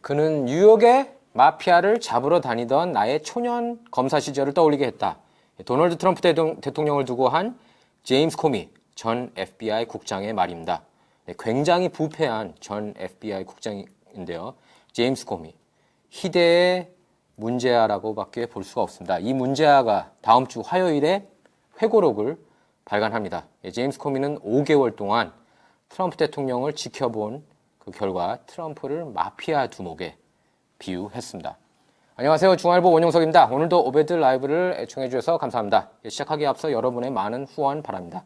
그는 뉴욕의 마피아를 잡으러 다니던 나의 초년 검사 시절을 떠올리게 했다. 도널드 트럼프 대통- 대통령을 두고 한 제임스 코미 전 FBI 국장의 말입니다. 네, 굉장히 부패한 전 FBI 국장인데요. 제임스 코미. 희대의 문제아라고밖에 볼 수가 없습니다. 이 문제아가 다음 주 화요일에 회고록을 발간합니다. 예, 제임스 코미는 5개월 동안 트럼프 대통령을 지켜본 그 결과 트럼프를 마피아 두목에 비유했습니다. 안녕하세요. 중앙일보 원용석입니다. 오늘도 오베드 라이브를 애청해 주셔서 감사합니다. 예, 시작하기에 앞서 여러분의 많은 후원 바랍니다.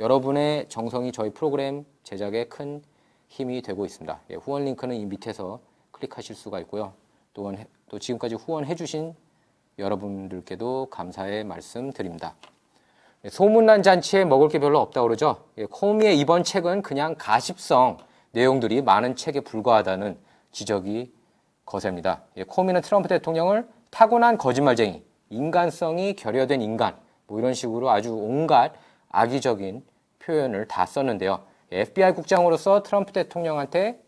여러분의 정성이 저희 프로그램 제작에 큰 힘이 되고 있습니다. 예, 후원 링크는 이 밑에서 클릭하실 수가 있고요. 또한 해- 또 지금까지 후원해 주신 여러분들께도 감사의 말씀 드립니다. 예, 소문난 잔치에 먹을 게 별로 없다 그러죠. 예, 코미의 이번 책은 그냥 가십성 내용들이 많은 책에 불과하다는 지적이 거셉니다. 예, 코미는 트럼프 대통령을 타고난 거짓말쟁이, 인간성이 결여된 인간, 뭐 이런 식으로 아주 온갖 악의적인 표현을 다 썼는데요. 예, FBI 국장으로서 트럼프 대통령한테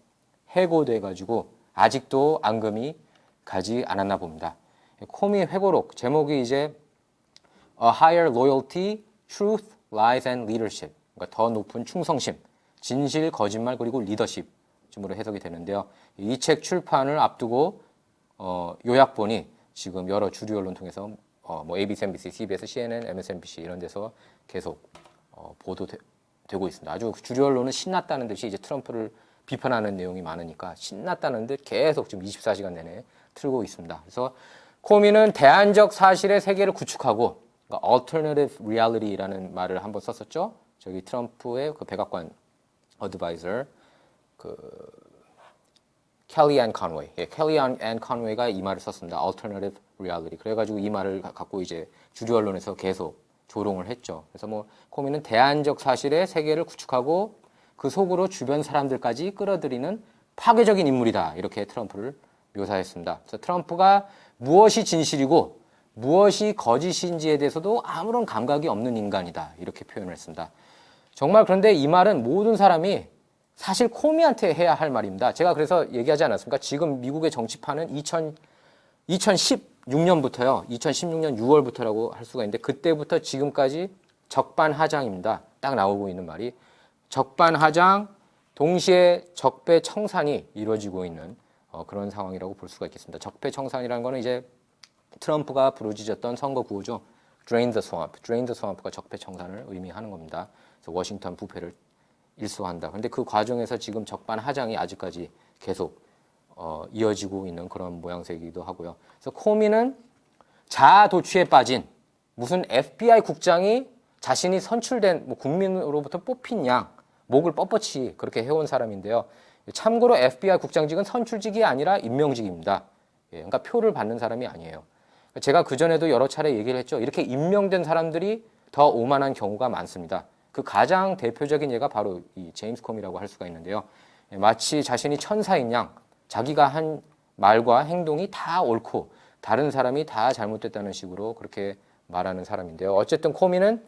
해고돼 가지고 아직도 앙금이 가지 않았나 봅니다. 예, 코미 회고록 제목이 이제 A higher loyalty, truth, lies and leadership. 그러니까 더 높은 충성심, 진실, 거짓말 그리고 리더십 쯤으로 해석이 되는데요. 이 책 출판을 앞두고 어, 요약본이 지금 여러 주류 언론 통해서 어, 뭐 ABC, NBC, CBS, CNN, MSNBC 이런 데서 계속 어, 보도되고 있습니다. 아주 주류 언론은 신났다는 듯이 이제 트럼프를 비판하는 내용이 많으니까 신났다는 듯 계속 지금 24시간 내내 틀고 있습니다. 그래서 코미는 대안적 사실의 세계를 구축하고 그러니까 alternative reality라는 말을 한번 썼었죠. 저기 트럼프의 그 백악관 어드바이저 그 켈리 앤 컨웨이, 예, 켈리 앤 컨웨이가 이 말을 썼습니다. alternative reality. 그래가지고 이 말을 가- 갖고 이제 주류 언론에서 계속 조롱을 했죠. 그래서 뭐 코미는 대안적 사실의 세계를 구축하고 그 속으로 주변 사람들까지 끌어들이는 파괴적인 인물이다. 이렇게 트럼프를 묘사했습니다. 그래서 트럼프가 무엇이 진실이고 무엇이 거짓인지에 대해서도 아무런 감각이 없는 인간이다. 이렇게 표현을 했습니다. 정말 그런데 이 말은 모든 사람이 사실 코미한테 해야 할 말입니다. 제가 그래서 얘기하지 않았습니까? 지금 미국의 정치판은 2000, 2016년부터요. 2016년 6월부터라고 할 수가 있는데 그때부터 지금까지 적반하장입니다. 딱 나오고 있는 말이 적반하장 동시에 적배청산이 이루어지고 있는 어, 그런 상황이라고 볼 수가 있겠습니다. 적배청산이라는 거는 이제 트럼프가 부르짖었던 선거 구호죠. Drain the swamp. Drain the swamp가 적폐청산을 의미하는 겁니다. 워싱턴 부패를 일소한다. 근데 그 과정에서 지금 적반하장이 아직까지 계속 어, 이어지고 있는 그런 모양새이기도 하고요. 그래서 코미는 자아 도취에 빠진 무슨 FBI 국장이 자신이 선출된 뭐 국민으로부터 뽑힌 양 목을 뻣뻣이 그렇게 해온 사람인데요. 참고로 FBI 국장직은 선출직이 아니라 임명직입니다. 예, 그러니까 표를 받는 사람이 아니에요. 제가 그 전에도 여러 차례 얘기를 했죠. 이렇게 임명된 사람들이 더 오만한 경우가 많습니다. 그 가장 대표적인 예가 바로 이 제임스 콤이라고 할 수가 있는데요. 예, 마치 자신이 천사인 양 자기가 한 말과 행동이 다 옳고 다른 사람이 다 잘못됐다는 식으로 그렇게 말하는 사람인데요. 어쨌든 코미는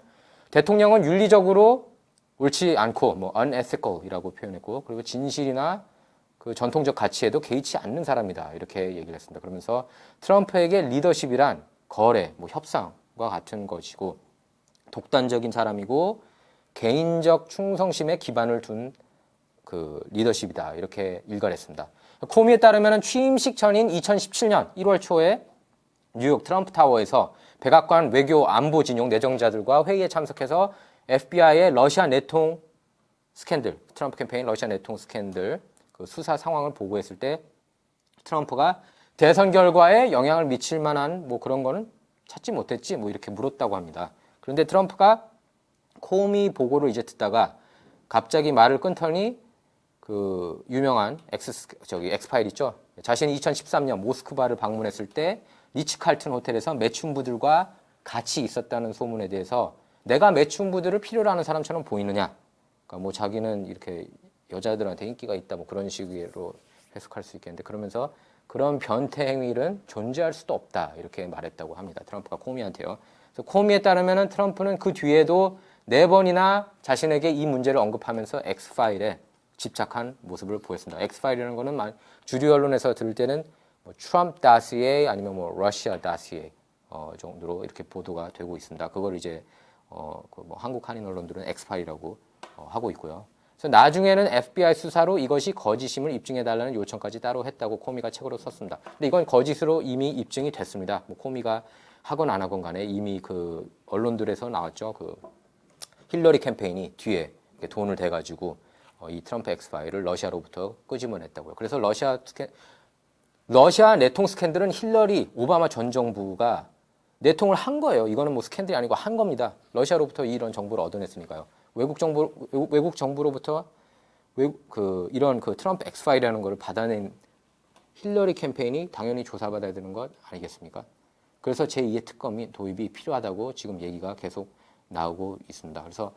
대통령은 윤리적으로 옳지 않고 뭐 unethical이라고 표현했고 그리고 진실이나 그 전통적 가치에도 개의치 않는 사람이다 이렇게 얘기를 했습니다. 그러면서 트럼프에게 리더십이란 거래, 뭐 협상과 같은 것이고 독단적인 사람이고 개인적 충성심에 기반을 둔 그 리더십이다 이렇게 일갈했습니다. 코미에 따르면 취임식 전인 2017년 1월 초에 뉴욕 트럼프 타워에서 백악관 외교 안보 진용 내정자들과 회의에 참석해서 FBI의 러시아 내통 스캔들, 트럼프 캠페인 러시아 내통 스캔들 그 수사 상황을 보고했을 때 트럼프가 대선 결과에 영향을 미칠 만한 뭐 그런 거는 찾지 못했지 뭐 이렇게 물었다고 합니다. 그런데 트럼프가 코미 보고를 이제 듣다가 갑자기 말을 끊더니 그 유명한 엑스 저기 엑스파일 있죠. 자신이 2013년 모스크바를 방문했을 때 리츠 칼튼 호텔에서 매춘부들과 같이 있었다는 소문에 대해서 내가 매춘부들을 필요로 하는 사람처럼 보이느냐? 그러니까 뭐 자기는 이렇게 여자들한테 인기가 있다 뭐 그런 식으로 해석할 수 있겠는데 그러면서 그런 변태 행위는 존재할 수도 없다 이렇게 말했다고 합니다. 트럼프가 코미한테요. 그래서 코미에 따르면은 트럼프는 그 뒤에도 네 번이나 자신에게 이 문제를 언급하면서 엑스 파일에 집착한 모습을 보였습니다. 엑스파일이라는 거는 마- 주류 언론에서 들을 때는 뭐 트럼프 다시에 아니면 뭐 러시아 다시에 어, 정도로 이렇게 보도가 되고 있습니다. 그걸 이제 어, 그 뭐 한국 한인 언론들은 엑스파일이라고 어, 하고 있고요. 그래서 나중에는 FBI 수사로 이것이 거짓임을 입증해달라는 요청까지 따로 했다고 코미가 책으로 썼습니다. 근데 이건 거짓으로 이미 입증이 됐습니다. 뭐 코미가 하건 안 하건 간에 이미 그 언론들에서 나왔죠. 그 힐러리 캠페인이 뒤에 돈을 대가지고 어, 이 트럼프 엑스파일을 러시아로부터 끄집어냈다고요. 그래서 러시아 스캔, 러시아 내통 스캔들은 힐러리 오바마 전 정부가 내통을 한 거예요. 이거는 뭐 스캔들이 아니고 한 겁니다. 러시아로부터 이런 정보를 얻어냈으니까요. 외국 정부 외국, 정부로부터 외국 그 이런 그 트럼프 엑스파일이라는 거를 받아낸 힐러리 캠페인이 당연히 조사받아야 되는 것 아니겠습니까? 그래서 제2의 특검이 도입이 필요하다고 지금 얘기가 계속 나오고 있습니다. 그래서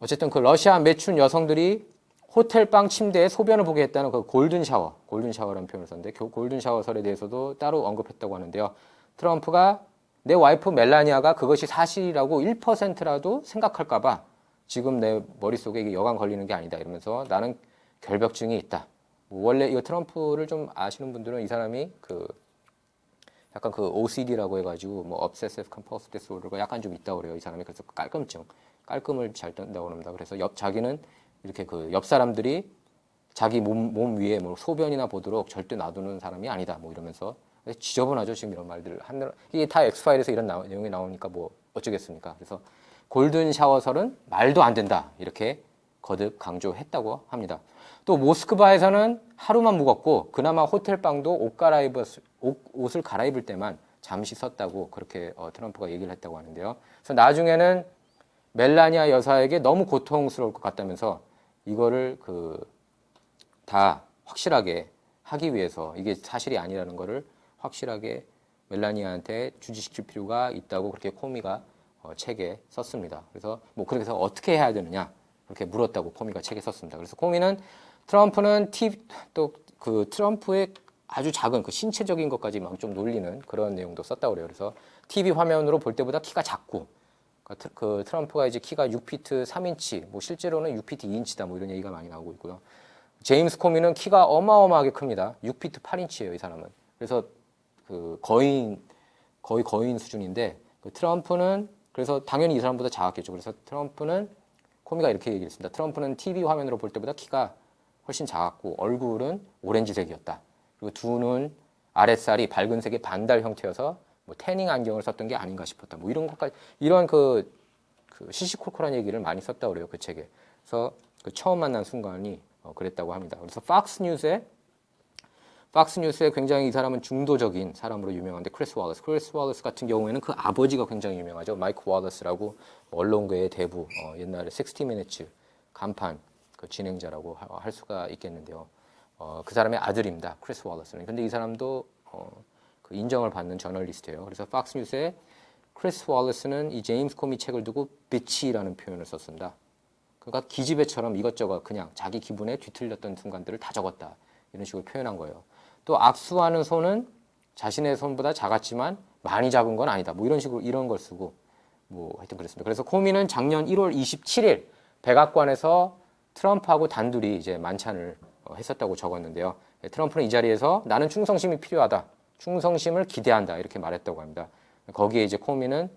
어쨌든 그 러시아 매춘 여성들이 호텔방 침대에 소변을 보게 했다는 그 골든 샤워, 골든 샤워라는 표현을 썼는데 그 골든 샤워설에 대해서도 따로 언급했다고 하는데요. 트럼프가 내 와이프 멜라니아가 그것이 사실이라고 1%라도 생각할까봐 지금 내 머릿속에 이게 여간 걸리는 게 아니다 이러면서 나는 결벽증이 있다. 뭐 원래 이 트럼프를 좀 아시는 분들은 이 사람이 그 약간 그 OCD라고 해가지고 뭐 Obsessive Compulsive Disorder가 약간 좀 있다고 그래요. 이 사람이 그래서 깔끔증, 깔끔을 잘 뜬다고 합니다. 그래서 옆 자기는 이렇게 그 옆 사람들이 자기 몸, 몸 위에 뭐 소변이나 보도록 절대 놔두는 사람이 아니다. 뭐 이러면서 지저분하죠. 지금 이런 말들을 하늘 이게 다 엑스파일에서 이런 나, 내용이 나오니까 뭐 어쩌겠습니까? 그래서 골든 샤워설은 말도 안 된다. 이렇게 거듭 강조했다고 합니다. 또 모스크바에서는 하루만 묵었고 그나마 호텔 방도 옷 갈아입을 옷, 옷을 갈아입을 때만 잠시 썼다고 그렇게 어, 트럼프가 얘기를 했다고 하는데요. 그래서 나중에는 멜라니아 여사에게 너무 고통스러울 것 같다면서 이거를 그 다 확실하게 하기 위해서 이게 사실이 아니라는 거를 확실하게 멜라니아한테 주지시킬 필요가 있다고 그렇게 코미가 어, 책에 썼습니다. 그래서 뭐 그래서 어떻게 해야 되느냐 그렇게 물었다고 코미가 책에 썼습니다. 그래서 코미는 트럼프는 또그 트럼프의 아주 작은 그 신체적인 것까지 막 좀 놀리는 그런 내용도 썼다고 그래요. 그래서 TV 화면으로 볼 때보다 키가 작고 그 트- 그 트럼프가 이제 키가 6피트 3인치, 뭐 실제로는 6피트 2인치다 뭐 이런 얘기가 많이 나오고 있고요. 제임스 코미는 키가 어마어마하게 큽니다. 6피트 8인치예요, 이 사람은. 그래서 그 거인 거의 거인 수준인데 그 트럼프는 그래서 당연히 이 사람보다 작았겠죠. 그래서 트럼프는 코미가 이렇게 얘기했습니다. 트럼프는 TV 화면으로 볼 때보다 키가 훨씬 작았고 얼굴은 오렌지색이었다. 그리고 두 눈 아랫살이 밝은색의 반달 형태여서 뭐 태닝 안경을 썼던 게 아닌가 싶었다. 뭐 이런 것까지 이런 그, 그 시시콜콜한 얘기를 많이 썼다 그래요 그 책에. 그래서 그 처음 만난 순간이 어, 그랬다고 합니다. 그래서 팍스 뉴스에 팍스 뉴스에 굉장히 이 사람은 중도적인 사람으로 유명한데 크리스 월러스. 크리스 월러스 같은 경우에는 그 아버지가 굉장히 유명하죠. 마이크 월러스라고 언론계의 대부 어, 옛날에 60 미니츠 간판 그 진행자라고 하- 할 수가 있겠는데요. 어, 그 사람의 아들입니다. 크리스 월러스는. 근데 이 사람도 어, 그 인정을 받는 저널리스트예요. 그래서 팍스 뉴스에 크리스 월러스는 이 제임스 코미 책을 두고 비치라는 표현을 썼습니다. 그러니까 기집애처럼 이것저것 그냥 자기 기분에 뒤틀렸던 순간들을 다 적었다. 이런 식으로 표현한 거예요. 또 악수하는 손은 자신의 손보다 작았지만 많이 작은 건 아니다. 뭐 이런 식으로 이런 걸 쓰고 뭐 하여튼 그랬습니다. 그래서 코미는 작년 1월 27일 백악관에서 트럼프하고 단둘이 이제 만찬을 어, 했었다고 적었는데요. 예, 트럼프는 이 자리에서 나는 충성심이 필요하다. 충성심을 기대한다. 이렇게 말했다고 합니다. 거기에 이제 코미는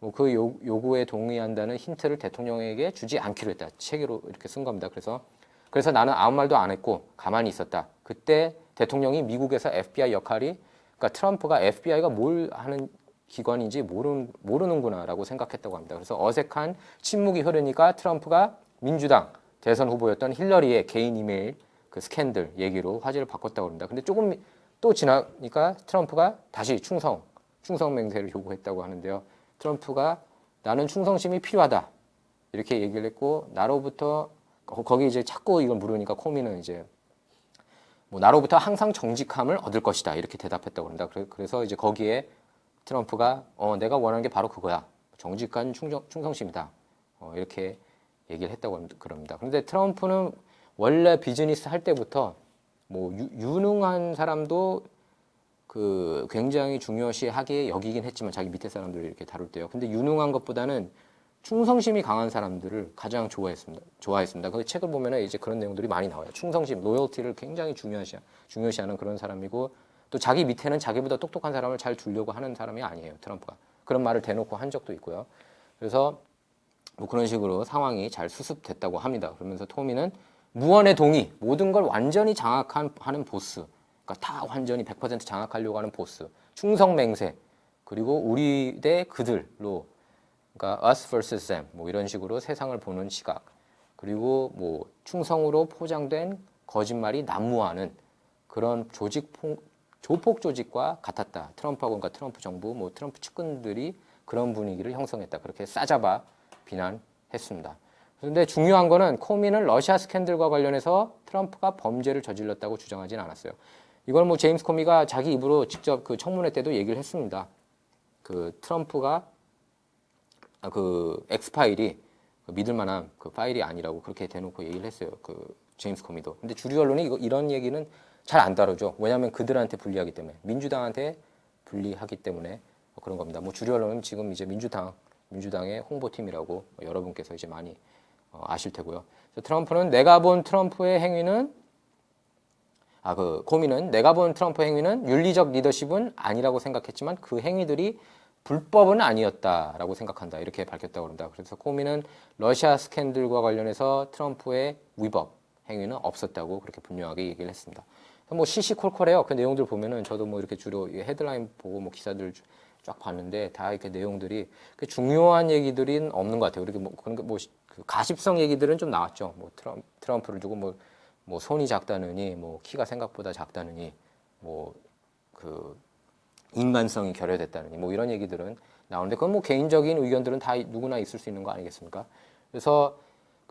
뭐그 요구에 동의한다는 힌트를 대통령에게 주지 않기로 했다. 책으로 이렇게 쓴 겁니다. 그래서 그래서 나는 아무 말도 안 했고 가만히 있었다. 그때 대통령이 미국에서 FBI 역할이 그러니까 트럼프가 FBI가 뭘 하는 기관인지 모르는, 모르는구나라고 생각했다고 합니다. 그래서 어색한 침묵이 흐르니까 트럼프가 민주당 대선 후보였던 힐러리의 개인 이메일 그 스캔들 얘기로 화제를 바꿨다고 합니다. 근데 조금 또 지나니까 트럼프가 다시 충성, 충성 맹세를 요구했다고 하는데요. 트럼프가 나는 충성심이 필요하다. 이렇게 얘기를 했고 나로부터 거- 거기 이제 자꾸 이걸 물으니까 코미는 이제 뭐 나로부터 항상 정직함을 얻을 것이다 이렇게 대답했다고 합니다. 그래- 그래서 이제 거기에 트럼프가 어 내가 원하는 게 바로 그거야 정직한 충정, 충성심이다 어, 이렇게 얘기를 했다고. 그럽니다. 그런데 트럼프는 원래 비즈니스 할 때부터 뭐 유, 유능한 사람도 그 굉장히 중요시하게 여기긴 했지만 자기 밑에 사람들을 이렇게 다룰 때요. 근데 유능한 것보다는 충성심이 강한 사람들을 가장 좋아했습니다. 좋아했습니다. 그 책을 보면은 이제 그런 내용들이 많이 나와요. 충성심, 로열티를 굉장히 중요시 중요시하는 그런 사람이고 또 자기 밑에는 자기보다 똑똑한 사람을 잘 두려고 하는 사람이 아니에요. 트럼프가 그런 말을 대놓고 한 적도 있고요. 그래서 뭐 그런 식으로 상황이 잘 수습됐다고 합니다. 그러면서 토미는 무언의 동의, 모든 걸 완전히 장악한 하는 보스, 그러니까 다 완전히 100% 장악하려고 하는 보스, 충성 맹세, 그리고 우리 대 그들로, 그러니까 us versus them, 뭐 이런 식으로 세상을 보는 시각, 그리고 뭐 충성으로 포장된 거짓말이 난무하는 그런 조직 폭, 조폭 조직과 같았다. 트럼프하고 그러니까 트럼프 정부, 뭐 트럼프 측근들이 그런 분위기를 형성했다. 그렇게 싸잡아 비난했습니다. 그런데 중요한 거는 코미는 러시아 스캔들과 관련해서 트럼프가 범죄를 저질렀다고 주장하진 않았어요. 이걸 뭐 제임스 코미가 자기 입으로 직접 그 청문회 때도 얘기를 했습니다. 그 트럼프가 아, 그 엑스 파일이 그 믿을 만한 그 파일이 아니라고 그렇게 대놓고 얘기를 했어요. 그 제임스 코미도. 근데 주류 언론이 이거 이런 얘기는 잘 안 다루죠. 왜냐하면 그들한테 불리하기 때문에 민주당한테 불리하기 때문에 뭐 그런 겁니다. 뭐 주류 언론은 지금 이제 민주당 민주당의 홍보팀이라고 여러분께서 이제 많이 어, 아실 테고요. 트럼프는 내가 본 트럼프의 행위는 아그 코미는 내가 본 트럼프 행위는 윤리적 리더십은 아니라고 생각했지만 그 행위들이 불법은 아니었다라고 생각한다 이렇게 밝혔다고 합니다. 그래서 코미는 러시아 스캔들과 관련해서 트럼프의 위법 행위는 없었다고 그렇게 분명하게 얘기를 했습니다. 뭐 시시콜콜해요. 그 내용들 보면은 저도 뭐 이렇게 주로 이 헤드라인 보고 뭐 기사들 쫙 봤는데 다 이렇게 내용들이 그 중요한 얘기들은 없는 것 같아요. 이렇게 뭐 그런 거뭐 그 가십성 얘기들은 좀 나왔죠. 뭐 트럼, 트럼 프를 두고 뭐, 뭐 손이 작다느니 뭐 키가 생각보다 작다느니 뭐 그 인간성이 결여됐다느니 뭐 이런 얘기들은 나오는데 그건 뭐 개인적인 의견들은 다 누구나 있을 수 있는 거 아니겠습니까? 그래서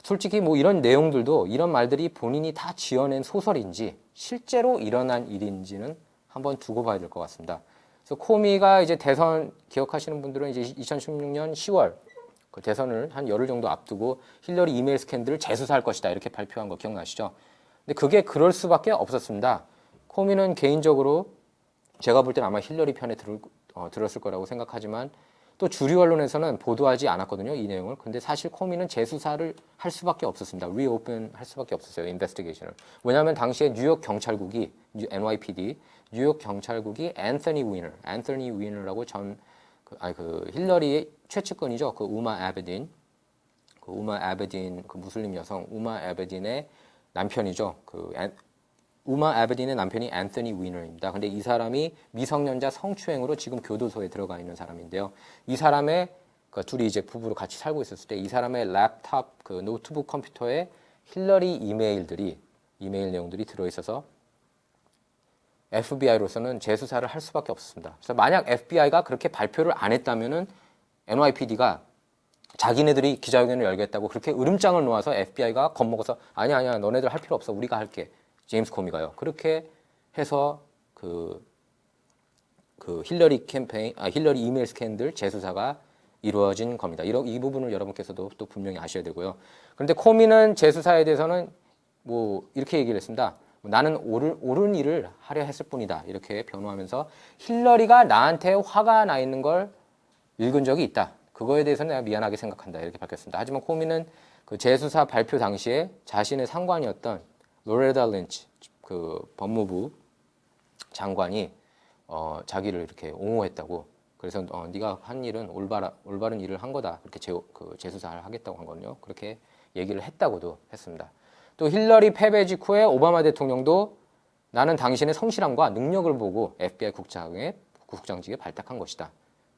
솔직히 뭐 이런 내용들도 이런 말들이 본인이 다 지어낸 소설인지 실제로 일어난 일인지는 한번 두고 봐야 될 것 같습니다. 그래서 코미가 이제 대선 기억하시는 분들은 이제 2016년 10월 그 대선을 한 열흘 정도 앞두고 힐러리 이메일 스캔들을 재수사할 것이다 이렇게 발표한 거 기억나시죠? 근데 그게 그럴 수밖에 없었습니다. 코미는 개인적으로 제가 볼 때는 아마 힐러리 편에 들, 어, 들었을 거라고 생각하지만 또 주류 언론에서는 보도하지 않았거든요 이 내용을. 근데 사실 코미는 재수사를 할 수밖에 없었습니다. 리오픈 할 수밖에 없었어요 인베스티게이션을. 왜냐하면 당시에 뉴욕 경찰국이 NYPD 뉴욕 경찰국이 앤서니 위너, 앤서니 위너라고 전 그, 아니 그 힐러리의 최측근이죠. 그 우마 아베딘, 그 우마 아베딘 그 무슬림 여성 우마 아베딘의 남편이죠. 그 앤, 우마 아베딘의 남편이 앤서니 위너입니다. 근데 이 사람이 미성년자 성추행으로 지금 교도소에 들어가 있는 사람인데요. 이 사람의 그 둘이 이제 부부로 같이 살고 있었을 때 이 사람의 랩탑 그 노트북 컴퓨터에 힐러리 이메일들이 이메일 내용들이 들어 있어서 FBI로서는 재수사를 할 수밖에 없었습니다. 그래서 만약 FBI가 그렇게 발표를 안 했다면은 NYPD가 자기네들이 기자회견을 열겠다고 그렇게 으름장을 놓아서 FBI가 겁먹어서 아니야 아니야 너네들 할 필요 없어 우리가 할게 제임스 코미가요 그렇게 해서 그, 그 힐러리 캠페인 아 힐러리 이메일 스캔들 재수사가 이루어진 겁니다. 이러, 이 부분을 여러분께서도 또 분명히 아셔야 되고요. 그런데 코미는 재수사에 대해서는 뭐 이렇게 얘기를 했습니다. 나는 옳은, 옳은 일을 하려 했을 뿐이다. 이렇게 변호하면서 힐러리가 나한테 화가 나 있는 걸 읽은 적이 있다. 그거에 대해서는 내가 미안하게 생각한다. 이렇게 밝혔습니다. 하지만 코미는 그 재수사 발표 당시에 자신의 상관이었던 로레다 린치 그 법무부 장관이 어, 자기를 이렇게 옹호했다고 그래서 어, 네가 한 일은 올바라, 올바른 일을 한 거다. 그렇게 재, 그 재수사를 하겠다고 한 거는요. 그렇게 얘기를 했다고도 했습니다. 또 힐러리 패배 직후에 오바마 대통령도 나는 당신의 성실함과 능력을 보고 FBI 국장에 국장직에 발탁한 것이다.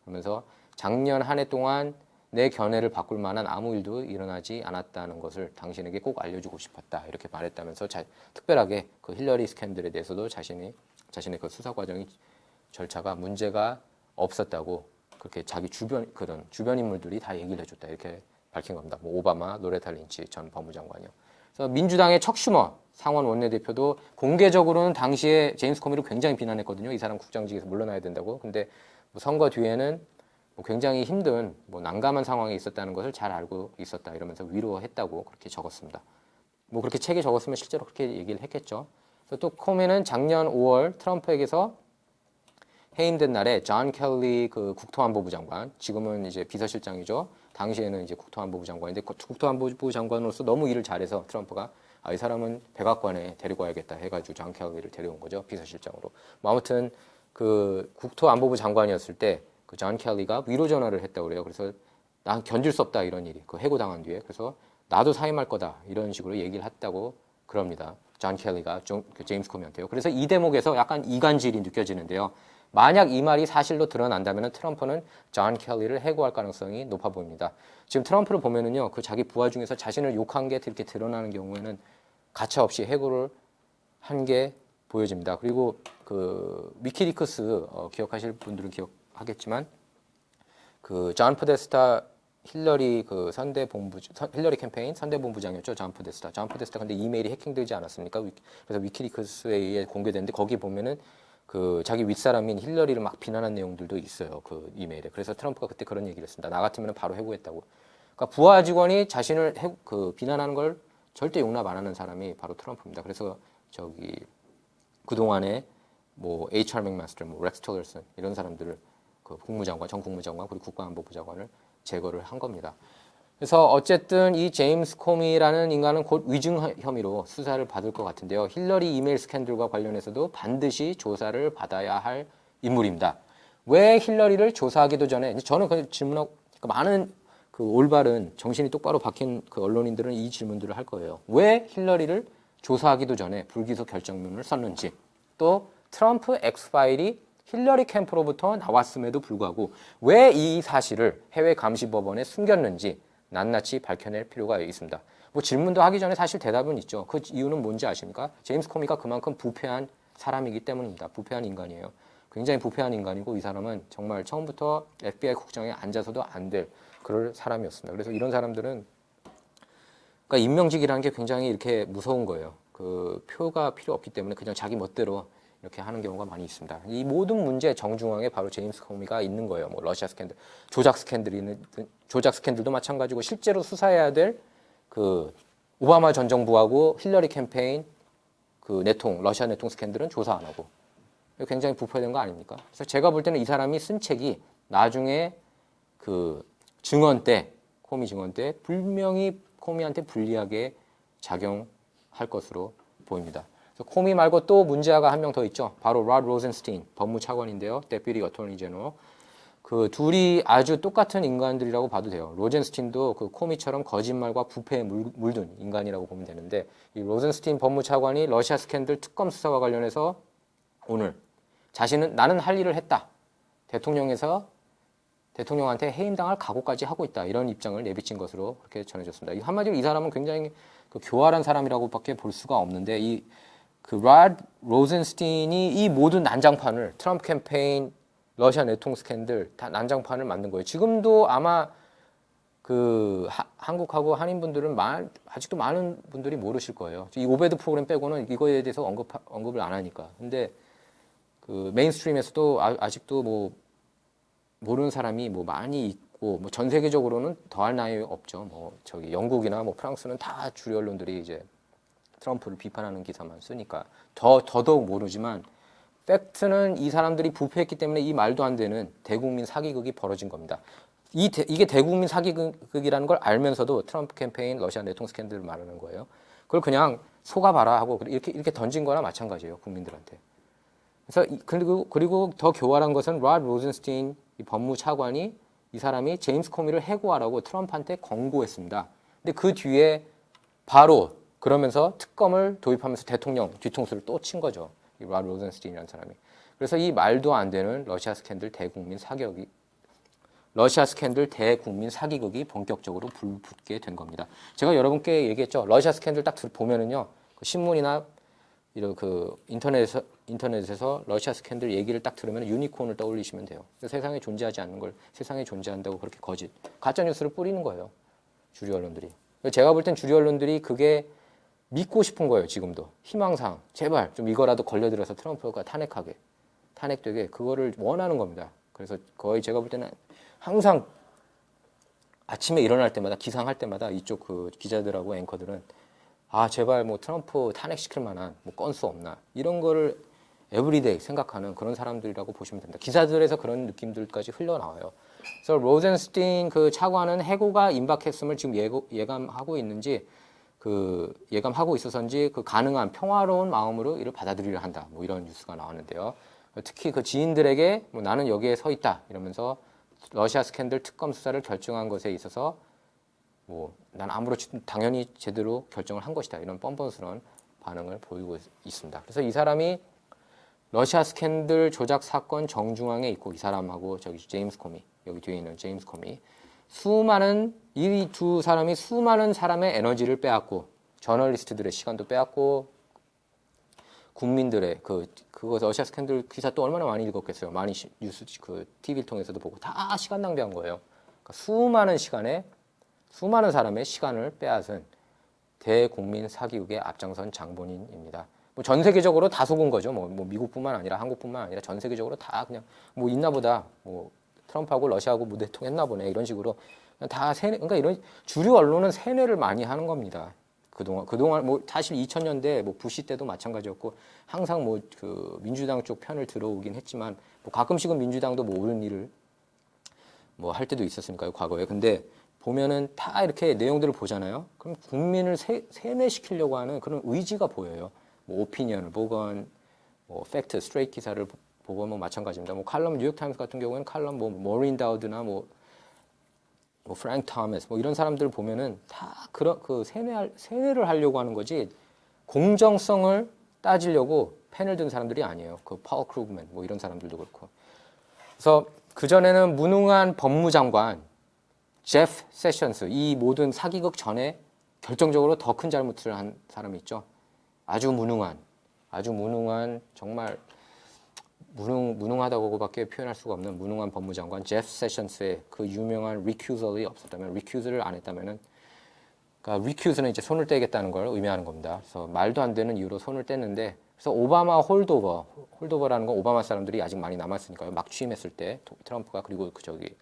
그러면서 작년 한 해 동안 내 견해를 바꿀 만한 아무 일도 일어나지 않았다는 것을 당신에게 꼭 알려주고 싶었다. 이렇게 말했다면서 자, 특별하게 그 힐러리 스캔들에 대해서도 자신이 자신의 그 수사 과정이 절차가 문제가 없었다고 그렇게 자기 주변 그런 주변 인물들이 다 얘기를 해줬다 이렇게 밝힌 겁니다. 뭐 오바마, 노레타 린치 전 법무장관이요. 그래서 민주당의 척 슈머 상원 원내대표도 공개적으로는 당시에 제임스 코미를 굉장히 비난했거든요. 이 사람 국장직에서 물러나야 된다고. 근데 뭐 선거 뒤에는 뭐 굉장히 힘든 뭐 난감한 상황에 있었다는 것을 잘 알고 있었다 이러면서 위로했다고 그렇게 적었습니다. 뭐 그렇게 책에 적었으면 실제로 그렇게 얘기를 했겠죠. 그래서 또 코미는 작년 5월 트럼프에게서 해임된 날에 존 켈리 그 국토안보부 장관, 지금은 이제 비서실장이죠. 당시에는 이제 국토안보부 장관인데 그 국토안보부 장관으로서 너무 일을 잘해서 트럼프가 아, 이 사람은 백악관에 데리고 와야겠다 해가지고 존 켈리를 데려온 거죠 비서실장으로. 뭐 아무튼 그 국토안보부 장관이었을 때 그 존 켈리가 위로 전화를 했다고 그래요. 그래서 난 견딜 수 없다 이런 일이 그 해고 당한 뒤에 그래서 나도 사임할 거다 이런 식으로 얘기를 했다고 그럽니다. 존 켈리가 좀, 그 제임스 코미한테요. 그래서 이 대목에서 약간 이간질이 느껴지는데요. 만약 이 말이 사실로 드러난다면 트럼프는 존 켈리를 해고할 가능성이 높아 보입니다. 지금 트럼프를 보면은요, 그 자기 부하 중에서 자신을 욕한 게 이렇게 드러나는 경우에는 가차 없이 해고를 한 게 보여집니다. 그리고 그 위키리크스 어, 기억하실 분들은 기억하겠지만 그존 포데스타 힐러리 그 선대 본부 힐러리 캠페인 선대 본부장이었죠 존 포데스타 존 포데스타 근데 이메일이 해킹되지 않았습니까 위- 그래서 위키리크스에 의해 공개됐는데 거기 보면은 그 자기 윗사람인 힐러리를 막 비난한 내용들도 있어요 그 이메일에. 그래서 트럼프가 그때 그런 얘기를 했습니다. 나 같으면 바로 해고했다고. 그러니까 부하 직원이 자신을 해, 그 비난하는 걸 절대 용납 안 하는 사람이 바로 트럼프입니다. 그래서 저기 그동안에 뭐 HR 맥마스터, 뭐 렉스 틸러슨 이런 사람들을 그 국무장관, 전 국무장관 그리고 국가안보부 장관을 제거를 한 겁니다. 그래서 어쨌든 이 제임스 코미라는 인간은 곧 위증 혐의로 수사를 받을 것 같은데요. 힐러리 이메일 스캔들과 관련해서도 반드시 조사를 받아야 할 인물입니다. 왜 힐러리를 조사하기도 전에 저는 그 질문하고 그러니까 많은 그 올바른 정신이 똑바로 박힌 그 언론인들은 이 질문들을 할 거예요. 왜 힐러리를 조사하기도 전에 불기소 결정문을 썼는지 또 트럼프 엑스파일이 힐러리 캠프로부터 나왔음에도 불구하고 왜 이 사실을 해외 감시 법원에 숨겼는지 낱낱이 밝혀낼 필요가 있습니다. 뭐 질문도 하기 전에 사실 대답은 있죠. 그 이유는 뭔지 아십니까? 제임스 코미가 그만큼 부패한 사람이기 때문입니다. 부패한 인간이에요. 굉장히 부패한 인간이고 이 사람은 정말 처음부터 FBI 국장에 앉아서도 안 될 그럴 사람이었습니다. 그래서 이런 사람들은 그러니까 임명직이라는 게 굉장히 이렇게 무서운 거예요. 그 표가 필요 없기 때문에 그냥 자기 멋대로 이렇게 하는 경우가 많이 있습니다. 이 모든 문제 정중앙에 바로 제임스 코미가 있는 거예요. 뭐 러시아 스캔들, 조작 스캔들이 있는 조작 스캔들도 마찬가지고 실제로 수사해야 될 그 오바마 전 정부하고 힐러리 캠페인 그 내통 러시아 내통 스캔들은 조사 안 하고 굉장히 부패된 거 아닙니까? 그래서 제가 볼 때는 이 사람이 쓴 책이 나중에 그 증언 때 코미 증언 때 분명히 코미한테 불리하게 작용할 것으로 보입니다. 코미 말고 또 문제아가 한 명 더 있죠. 바로 라 로젠스틴 법무 차관인데요. 데피리 어토니 제너럴. 그 둘이 아주 똑같은 인간들이라고 봐도 돼요. 로젠스틴도 그 코미처럼 거짓말과 부패에 물, 물든 인간이라고 보면 되는데 이 로젠스틴 법무차관이 러시아 스캔들 특검 수사와 관련해서 오늘 자신은 나는 할 일을 했다. 대통령에서 대통령한테 해임당할 각오까지 하고 있다. 이런 입장을 내비친 것으로 그렇게 전해졌습니다. 이 한마디로 이 사람은 굉장히 그 교활한 사람이라고밖에 볼 수가 없는데 이 그 로젠스틴이 이 모든 난장판을 트럼프 캠페인 러시아 내통 스캔들 다 난장판을 만든 거예요. 지금도 아마 그 하- 한국하고 한인분들은 마- 아직도 많은 분들이 모르실 거예요. 이 오베드 프로그램 빼고는 이거에 대해서 언급 언급을 안 하니까. 근데 그 메인스트림에서도 아, 아직도 뭐 모르는 사람이 뭐 많이 있고 뭐 전 세계적으로는 더할 나위 없죠. 뭐 저기 영국이나 뭐 프랑스는 다 주류 언론들이 이제 트럼프를 비판하는 기사만 쓰니까 더 더더욱 모르지만 팩트는 이 사람들이 부패했기 때문에 이 말도 안 되는 대국민 사기극이 벌어진 겁니다. 이 대- 이게 대국민 사기극이라는 걸 알면서도 트럼프 캠페인 러시아 내통 스캔들을 말하는 거예요. 그걸 그냥 속아봐라 하고 이렇게 이렇게 던진 거나 마찬가지예요 국민들한테. 그래서 이- 그리고 그리고 더 교활한 것은 라 로젠스틴 이 법무차관이 이 사람이 제임스 코미를 해고하라고 트럼프한테 권고했습니다. 근데 그 뒤에 바로 그러면서 특검을 도입하면서 대통령 뒤통수를 또 친 거죠. 이라 로젠스틴이라는 사람이. 그래서 이 말도 안 되는 러시아 스캔들 대국민 사격이 러시아 스캔들 대국민 사기극이 본격적으로 불붙게 된 겁니다. 제가 여러분께 얘기했죠. 러시아 스캔들 딱 들- 보면은요. 그 신문이나 이런 그 인터넷에서 인터넷에서 러시아 스캔들 얘기를 딱 들으면 유니콘을 떠올리시면 돼요. 세상에 존재하지 않는 걸 세상에 존재한다고 그렇게 거짓 가짜 뉴스를 뿌리는 거예요. 주류 언론들이. 제가 볼 땐 주류 언론들이 그게 믿고 싶은 거예요. 지금도 희망상 제발 좀 이거라도 걸려들어서 트럼프가 탄핵하게 탄핵되게 그거를 원하는 겁니다. 그래서 거의 제가 볼 때는 항상 아침에 일어날 때마다 기상할 때마다 이쪽 그 기자들하고 앵커들은 아 제발 뭐 트럼프 탄핵시킬 만한 뭐 건수 없나 이런 거를 에브리데이 생각하는 그런 사람들이라고 보시면 됩니다. 기사들에서 그런 느낌들까지 흘러나와요. 그래서 로젠스틴 그 차관은 해고가 임박했음을 지금 예고, 예감하고 있는지 그 예감하고 있어서인지 그 가능한 평화로운 마음으로 이를 받아들이려 한다. 뭐 이런 뉴스가 나왔는데요. 특히 그 지인들에게 뭐 나는 여기에 서 있다 이러면서 러시아 스캔들 특검 수사를 결정한 것에 있어서 뭐 난 아무렇지 당연히 제대로 결정을 한 것이다 이런 뻔뻔스러운 반응을 보이고 있- 있습니다. 그래서 이 사람이 러시아 스캔들 조작 사건 정중앙에 있고 이 사람하고 저기 제임스 코미 여기 뒤에 있는 제임스 코미 수많은 이 두 사람이 수많은 사람의 에너지를 빼앗고 저널리스트들의 시간도 빼앗고 국민들의 그 그거 러시아 스캔들 기사 또 얼마나 많이 읽었겠어요. 많이 시- 뉴스 그 TV를 통해서도 보고 다 시간 낭비한 거예요. 그러니까 수많은 시간에 수많은 사람의 시간을 빼앗은 대국민 사기극의 앞장선 장본인입니다. 뭐 전 세계적으로 다 속은 거죠. 뭐, 뭐 미국뿐만 아니라 한국뿐만 아니라 전 세계적으로 다 그냥 뭐 있나 보다. 뭐 트럼프하고 러시아하고 무대 통했나 보네. 이런 식으로 다 세뇌 그러니까 이런 주류 언론은 세뇌를 많이 하는 겁니다. 그동안 그동안 뭐 사실 2000년대 뭐 부시 때도 마찬가지였고 항상 뭐 그 민주당 쪽 편을 들어오긴 했지만 뭐 가끔씩은 민주당도 뭐 옳은 일을 뭐 할 때도 있었으니까요 과거에 근데 보면은 다 이렇게 내용들을 보잖아요 그럼 국민을 세, 세뇌시키려고 하는 그런 의지가 보여요 뭐 오피니언을 보건 뭐 팩트 스트레이트 기사를 보- 보건 뭐 마찬가지입니다 뭐 칼럼 뉴욕 타임스 같은 경우에는 칼럼 뭐 모린 다우드나 뭐 뭐 프랭크 토머스 뭐 이런 사람들 보면은 다 그런 그 세뇌 세뇌를 하려고 하는 거지 공정성을 따지려고 펜을 든 사람들이 아니에요. 그 파워 크루그맨 뭐 이런 사람들도 그렇고. 그래서 그 전에는 무능한 법무장관 제프 세션스 이 모든 사기극 전에 결정적으로 더 큰 잘못을 한 사람이 있죠. 아주 무능한 아주 무능한 정말 무능 무능하다고밖에 표현할 수가 없는 무능한 법무장관 제프 세션스의 그 유명한 리큐설이 없었다면 리큐즈를 안 했다면은 그러니까 리큐즈는 이제 손을 떼겠다는 걸 의미하는 겁니다. 그래서 말도 안 되는 이유로 손을 뗐는데 그래서 오바마 홀도버 홀도버라는 건 오바마 사람들이 아직 많이 남았으니까요. 막 취임했을 때 도- 트럼프가 그리고 그 저기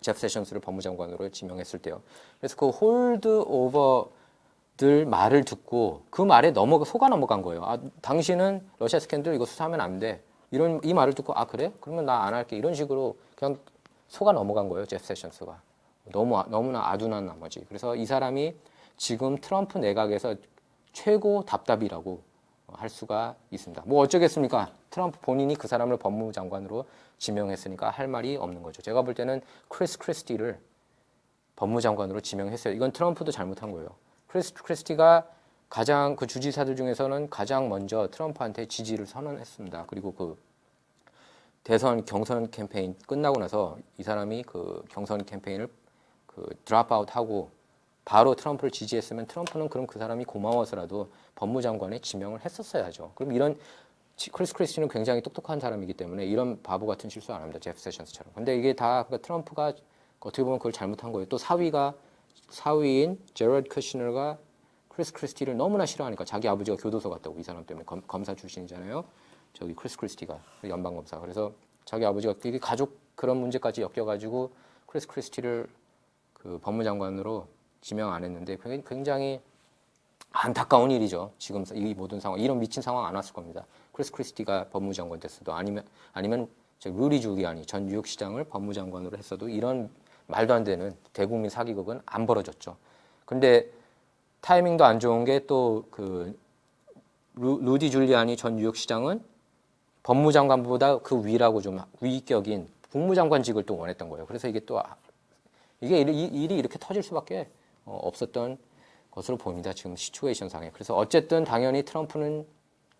제프 세션스를 법무장관으로 지명했을 때요. 그래서 그 홀드 오버들 말을 듣고 그 말에 넘어 속아 넘어간 거예요. 아, 당신은 러시아 스캔들 이거 수사하면 안 돼. 이런 이 말을 듣고 아 그래? 그러면 나 안 할게. 이런 식으로 그냥 속아 넘어간 거예요. 제프 세션스가. 너무 아- 너무나 아둔한 나머지. 그래서 이 사람이 지금 트럼프 내각에서 최고 답답이라고 할 수가 있습니다. 뭐 어쩌겠습니까? 트럼프 본인이 그 사람을 법무장관으로 지명했으니까 할 말이 없는 거죠. 제가 볼 때는 크리스 크리스티를 법무장관으로 지명했어요. 이건 트럼프도 잘못한 거예요. 크리스 크리스티가 가장 그 주지사들 중에서는 가장 먼저 트럼프한테 지지를 선언했습니다. 그리고 그 대선 경선 캠페인 끝나고 나서 이 사람이 그 경선 캠페인을 그 드랍아웃 하고 바로 트럼프를 지지했으면 트럼프는 그럼 그 사람이 고마워서라도 법무장관에 지명을 했었어야죠. 그럼 이런 치- 크리스 크리스티는 굉장히 똑똑한 사람이기 때문에 이런 바보 같은 실수 안 합니다. 제프 세션스처럼. 근데 이게 다 그러니까 트럼프가 어떻게 보면 그걸 잘못한 거예요. 또 사위가 사위인 제러드 쿠시너가 크리스 크리스티를 너무나 싫어하니까 자기 아버지가 교도소 갔다고 이 사람 때문에 검, 검사 출신이잖아요. 저기 크리스 크리스티가 연방 검사. 그래서 자기 아버지가 이게 가족 그런 문제까지 엮여가지고 크리스 크리스티를 그 법무장관으로 지명 안 했는데 굉- 굉장히 안타까운 일이죠. 지금 이 모든 상황, 이런 미친 상황 안 왔을 겁니다. 크리스 크리스티가 법무장관 됐어도 아니면 아니면 저 루리 줄리아니 전 뉴욕시장을 법무장관으로 했어도 이런 말도 안 되는 대국민 사기극은 안 벌어졌죠. 근데 타이밍도 안 좋은 게 또 그 루디 줄리아니 전 뉴욕 시장은 법무장관보다 그 위라고 좀 위격인 국무장관직을 또 원했던 거예요. 그래서 이게 또 아- 이게 일이, 이렇게 터질 수밖에 어, 없었던 것으로 보입니다. 지금 시츄에이션 상에. 그래서 어쨌든 당연히 트럼프는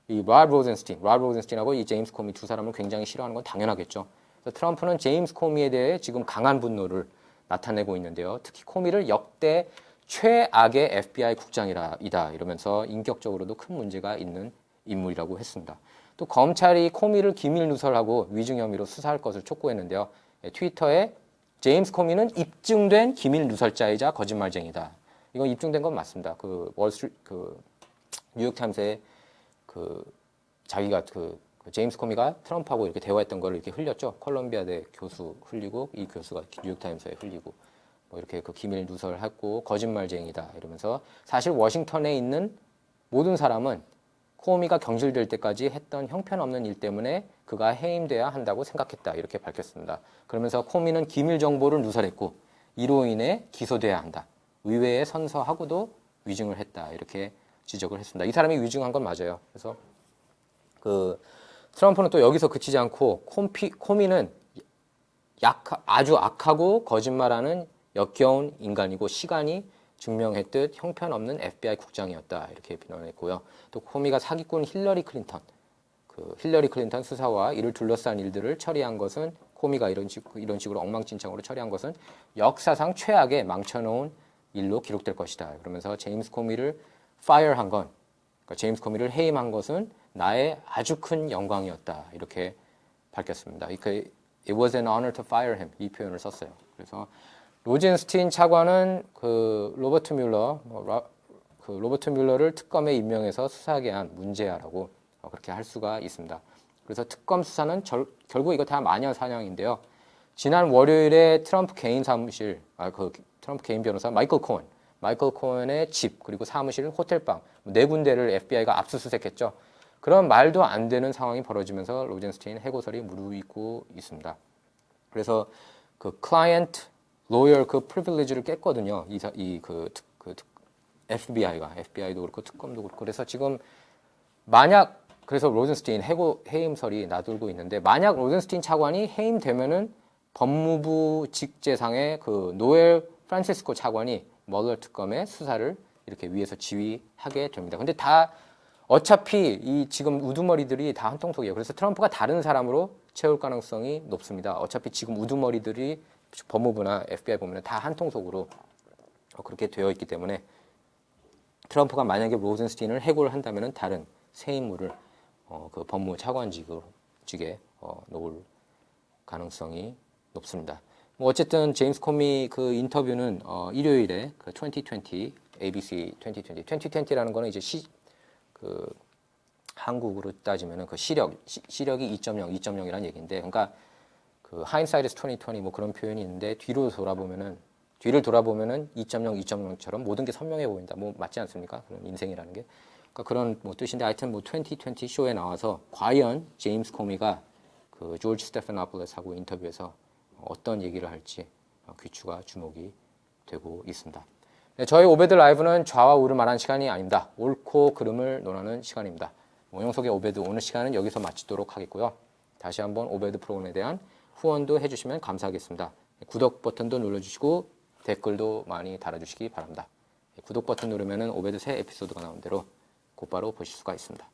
이라 로젠스틴, 라 로젠스틴하고 이 제임스 코미 두 사람을 굉장히 싫어하는 건 당연하겠죠. 그래서 트럼프는 제임스 코미에 대해 지금 강한 분노를 나타내고 있는데요. 특히 코미를 역대 최악의 FBI 국장이다 이러면서 인격적으로도 큰 문제가 있는 인물이라고 했습니다. 또 검찰이 코미를 기밀 누설하고 위증 혐의로 수사할 것을 촉구했는데요. 예, 트위터에 제임스 코미는 입증된 기밀 누설자이자 거짓말쟁이다. 이건 입증된 건 맞습니다. 그 월스트리 그 뉴욕 타임스에 그 자기가 그, 그 제임스 코미가 트럼프하고 이렇게 대화했던 걸 이렇게 흘렸죠. 콜롬비아대 교수 흘리고 이 교수가 뉴욕 타임스에 흘리고 뭐 이렇게 그 기밀 누설하고 거짓말쟁이다 이러면서 사실 워싱턴에 있는 모든 사람은 코미가 경질될 때까지 했던 형편없는 일 때문에 그가 해임돼야 한다고 생각했다. 이렇게 밝혔습니다. 그러면서 코미는 기밀 정보를 누설했고 이로 인해 기소돼야 한다. 의회에 선서하고도 위증을 했다. 이렇게 지적을 했습니다. 이 사람이 위증한 건 맞아요. 그래서 그 트럼프는 또 여기서 그치지 않고 콤피, 코미는 약 아주 악하고 거짓말하는 역겨운 인간이고 시간이 증명했듯 형편없는 FBI 국장이었다 이렇게 비난했고요. 또 코미가 사기꾼 힐러리 클린턴 그 힐러리 클린턴 수사와 이를 둘러싼 일들을 처리한 것은 코미가 이런 식 이런 식으로 엉망진창으로 처리한 것은 역사상 최악의 망쳐놓은 일로 기록될 것이다. 그러면서 제임스 코미를 fire한 건 그러니까 제임스 코미를 해임한 것은 나의 아주 큰 영광이었다. 이렇게 밝혔습니다. 그 It was an honor to fire him 이 표현을 썼어요. 그래서 로젠스틴 차관은 그 로버트 뮬러 뭐 라- 그 로버트 뮬러를 특검에 임명해서 수사하게 한 문제야라고 어, 그렇게 할 수가 있습니다. 그래서 특검 수사는 절- 결국 이거 다 마녀 사냥인데요. 지난 월요일에 트럼프 개인 사무실, 아 그 트럼프 개인 변호사 마이클 코엔, 마이클 코엔의 집 그리고 사무실, 호텔방 네 군데를 FBI가 압수수색했죠. 그런 말도 안 되는 상황이 벌어지면서 로젠스테인 해고설이 무르익고 있습니다. 그래서 그 클라이언트 로열 그 프리빌리지를 깼거든요. 이이그 그 FBI가 FBI도 그렇고 특검도 그렇고 그래서 지금 만약 그래서 로젠스테인 해고 해임설이 나돌고 있는데 만약 로젠스테인 차관이 해임되면은 법무부 직제상의 그 노엘 프란시스코 차관이 멀러 특검의 수사를 이렇게 위에서 지휘하게 됩니다. 근데 다 어차피 이 지금 우두머리들이 다 한통속이에요. 그래서 트럼프가 다른 사람으로 채울 가능성이 높습니다. 어차피 지금 우두머리들이 법무부나 FBI 보면 다 한 통속으로 어, 그렇게 되어 있기 때문에 트럼프가 만약에 로젠스틴을 해고를 한다면 다른 새 인물을 어, 그 법무 차관직에 어, 놓을 가능성이 높습니다. 뭐 어쨌든 제임스 코미 그 인터뷰는 어, 일요일에 그 2020 ABC 2020 2020라는 거는 이제 시 그 한국으로 따지면은 그 시력 시, 시력이 2.0 2.0이라는 얘기인데 그러니까 그 is 2020 뭐 그런 표현이 있는데 뒤로 돌아보면은 뒤를 돌아보면은 2.0 2.0처럼 모든 게 선명해 보인다. 뭐 맞지 않습니까? 그런 인생이라는 게. 그러니까 그런 뭐 뜻인데 하여튼 뭐 2020 쇼에 나와서 과연 제임스 코미가 그 조지 스테파노폴레스하고 인터뷰에서 어떤 얘기를 할지 어, 귀추가 주목이 되고 있습니다. 네, 저희 오베드 라이브는 좌와 우를 말하는 시간이 아닙니다. 옳고 그름을 논하는 시간입니다. 모형 속의 오베드 오늘 시간은 여기서 마치도록 하겠고요. 다시 한번 오베드 프로그램에 대한 후원도 해주시면 감사하겠습니다. 구독 버튼도 눌러주시고 댓글도 많이 달아주시기 바랍니다. 구독 버튼 누르면 오베드 새 에피소드가 나온 대로 곧바로 보실 수가 있습니다.